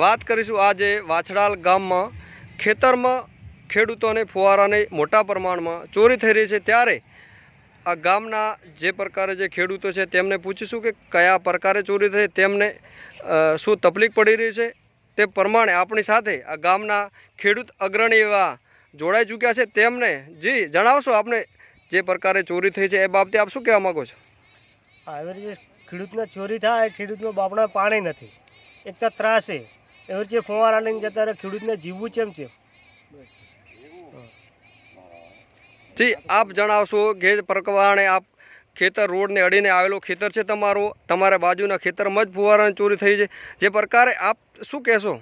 વાત કરીશું આજે વાછડાલ ગામમાં ખેતરમાં ખેડૂતોને ફુવારાની મોટા પ્રમાણમાં ચોરી થઈ રહી છે. ત્યારે આ ગામના જે પ્રકારે જે ખેડૂતો છે તેમને પૂછીશું કે કયા પ્રકારે ચોરી થઈ, તેમને શું તકલીફ પડી રહી છે? તે પ્રમાણે આપણી સાથે આ ગામના ખેડૂત અગ્રણી એવા જોડાઈ ચૂક્યા છે. તેમને જી જણાવશો આપને જે પ્રકારે ચોરી થઈ છે એ બાબતે આપ શું કહેવા માગો છો? ખેડૂતને ચોરી થાય, ખેડૂતનો બાપણા પાણી નથી. એક તો ત્રાસે એવી છે ફુવારા લઈને જતા રહે ખેડૂતને જીવવું ચેમ છે. જી આપ જણાવશો કે પ્રકવાણે આપ ખેતર રોડને અડીને આવેલું ખેતર છે તમારું? તમારા બાજુના ખેતરમાં જ ફુવારાની ચોરી થઈ છે. જે પ્રકારે આપ શું કહેશો?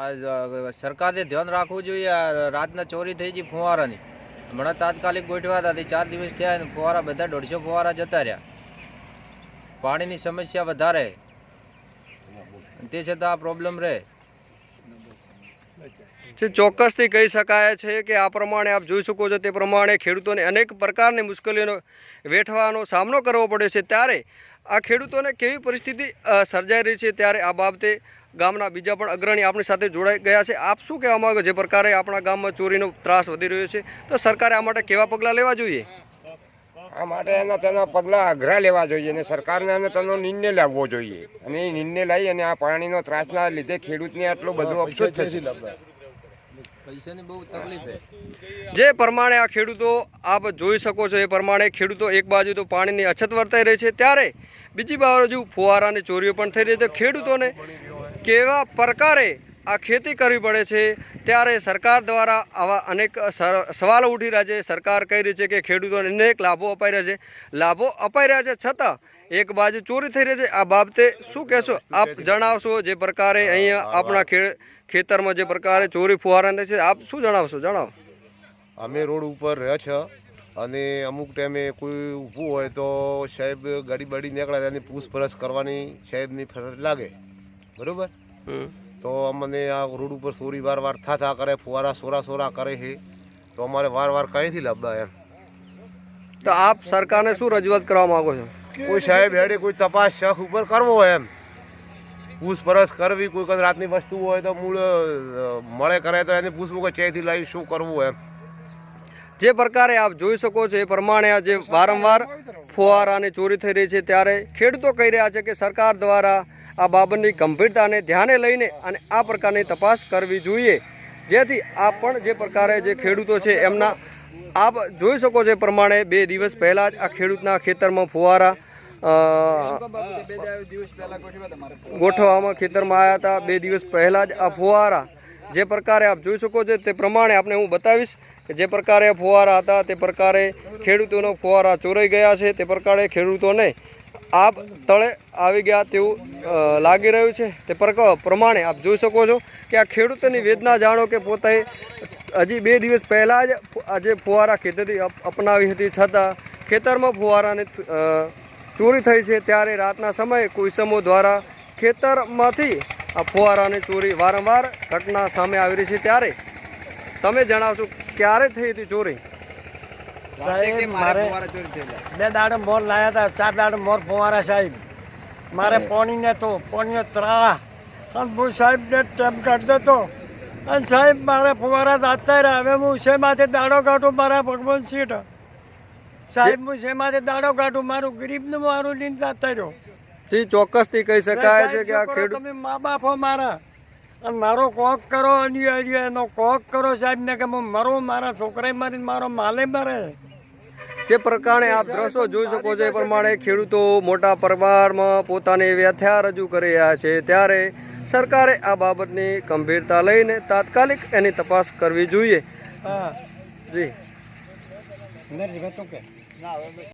આ સરકારે ધ્યાન રાખવું જોઈએ આ રાતના ચોરી થઈ ગઈ ફુવારાની. હમણાં તાત્કાલિક ગોઠવા હતા તે ચાર દિવસ થયા અને ફુવારા બધા દોઢસો ફુવારા જતા રહ્યા. પાણીની સમસ્યા વધારે. તે છતાં આ પ્રોબ્લેમ રહે. ચોક્કસથી કહી શકાય છે કે આ પ્રમાણે આપ જોઈ શકો છો તે પ્રમાણે ખેડૂતોને અનેક પ્રકારની મુશ્કેલીઓનો વેઠવાનો સામનો કરવો પડ્યો છે. ત્યારે આ ખેડૂતોને કેવી પરિસ્થિતિ સર્જાઈ રહી છે ત્યારે આ બાબતે ગામના બીજા પણ અગ્રણી આપણી સાથે જોડાઈ ગયા છે. આપ શું કહેવા માગો જે પ્રકારે આપણા ગામમાં ચોરીનો ત્રાસ વધી રહ્યો છે, તો સરકારે આ માટે કેવા પગલાં લેવા જોઈએ? આ માટે એના તેના પગલાં અઘરા લેવા જોઈએ અને સરકારને અને તેનો નિર્ણય લાવવો જોઈએ. અને એ નિર્ણય લઈ અને આ પાણીનો ત્રાસના લીધે ખેડૂતને આટલો બધો અફસોસ થશે. પૈસાની બહુ તકલીફ છે. જે પ્રમાણે આ ખેડૂતો આપ જોઈ શકો છો એ પ્રમાણે ખેડૂતો એક બાજુ તો પાણીની અછત વર્તાઈ રહી છે ત્યારે બીજી બાજુ ફુવારાની ચોરીઓ પણ થઈ રહી છે. ખેડૂતોને કેવા પ્રકારે આ ખેતી કરવી પડે છે ત્યારે સરકાર દ્વારા આવા અનેક સવાલો ઉઠી રહ્યા છે. સરકાર કહી રહી છે કે ખેડૂતોને અનેક લાભો અપાઈ રહ્યા છે. લાભો અપાઈ રહ્યા છે છતાં એક બાજુ ચોરી થઈ રહી છે. આ બાબતે શું કહેશો? આપ જણાવશો જે પ્રકારે અહીંયા આપણા ખેતરમાં જે પ્રકારે ચોરી ફુવારા છે. આપ શું જણાવશો? જણાવો. અમે રોડ ઉપર રહ્યા છે અને અમુક ટાઈમે કોઈ ઊભું હોય તો સાહેબ ગાડી બાડી નીકળે તેની પૂછપરછ કરવાની સાહેબની ફરજ લાગે. બરાબર? તો અમને આ રોડ ઉપર સોરી વાર વાર થા કરે ફુવારા સોરા સોરા કરે છે. તો અમારે વાર વાર કંઈથી લાભા એમ. તો આપ સરકારને શું રજૂઆત કરવા માંગો છો? કોઈ સાહેબ હેડે કોઈ તપાસ શખ ઉપર કરવો એમ. પૂછપરછ કરવી કોઈ કદ રાતની વસ્તુ હોય તો મૂળ મળે કરે તો એને પૂછવું કે ક્યાંયથી લાવી શું કરવું એમ. જે પ્રકારે આપ જોઈ શકો છો, એ પ્રમાણે આ જે વારંવાર ફુવારાની ચોરી થઈ રહી છે. ત્યારે ખેડૂતો કહી રહ્યા છે કે સરકાર દ્વારા આ બાબતની ગંભીરતાને ધ્યાને લઈને અને આ પ્રકારની તપાસ કરવી જોઈએ. જેથી આ પણ જે પ્રકારે જે ખેડૂતો છે, એમના આપ જોઈ શકો છો એ પ્રમાણે બે દિવસ પહેલાં જ આ ખેડૂતના ખેતરમાં ફુવારા ગોઠવવામાં ખેતરમાં આવ્યા હતા. બે દિવસ પહેલાં જ આ ફુવારા જે પ્રકારે આપ જોઈ શકો છો તે પ્રમાણે આપને હું બતાવીશ કે જે પ્રકારે ફુવારા હતા, તે પ્રકારે ખેડૂતોનો ફુવારા ચોરાઈ ગયા છે, તે પ્રકારે ખેડૂતોને આપ તળે આવી ગયા તેવું લાગી રહ્યું છે. તે પ્રમાણે આપ જોઈ શકો છો કે આ ખેડૂતોની વેદના જાણો કે પોતે હજી બે દિવસ પહેલાં જ આજે ફુવારા ખેતરથી અપ- અપનાવી હતી, છતાં ખેતરમાં ફુવારાની ચોરી થઈ છે. ત્યારે રાતના સમયે કોઈ સમૂહ દ્વારા ખેતરમાંથી આ ફુવારાની ચોરી વારંવાર ઘટના સામે આવી રહી છે ત્યારે તમે જણાવશો ક્યારે થઈ હતી ચોરી? સાહેબ મારે બે દાડે મોર લાયા હતા ચાર દાડે મોર ફુવારા સાહેબ. મારે પોણીને તો પોણીને ત્રા અને હું સાહેબને ટેમ કાઢતો હતો. અને સાહેબ મારે ફુવારા દાતા રહ્યા. હવે હું શેમાંથી દાડો કાઢું મારા ભગવાન સીટ સાહેબ હું શેમાંથી દાડો કાઢું? મારું ગરીબનું મારું લીન દાતા રહ્યો જી ચોક્કસથી કહી શકાય છે કે આ ખેડૂત તમે મા બાપો મારા. અને મારો કોક કરો અને એનો કોક કરો સાહેબ ને કે હું મરું મારા છોકરાએ મારી મારો માલે મારે. જે પ્રકારે આપ દ્રશ્યો જોઈ શકો છો એ પ્રમાણે ખેડૂતો મોટા પ્રમાણમાં પોતાની વ્યથા રજૂ કરી રહ્યા છે. ત્યારે સરકારે આ બાબતની ગંભીરતા લઈને તાત્કાલિક એની તપાસ કરવી જોઈએ. હા. જી.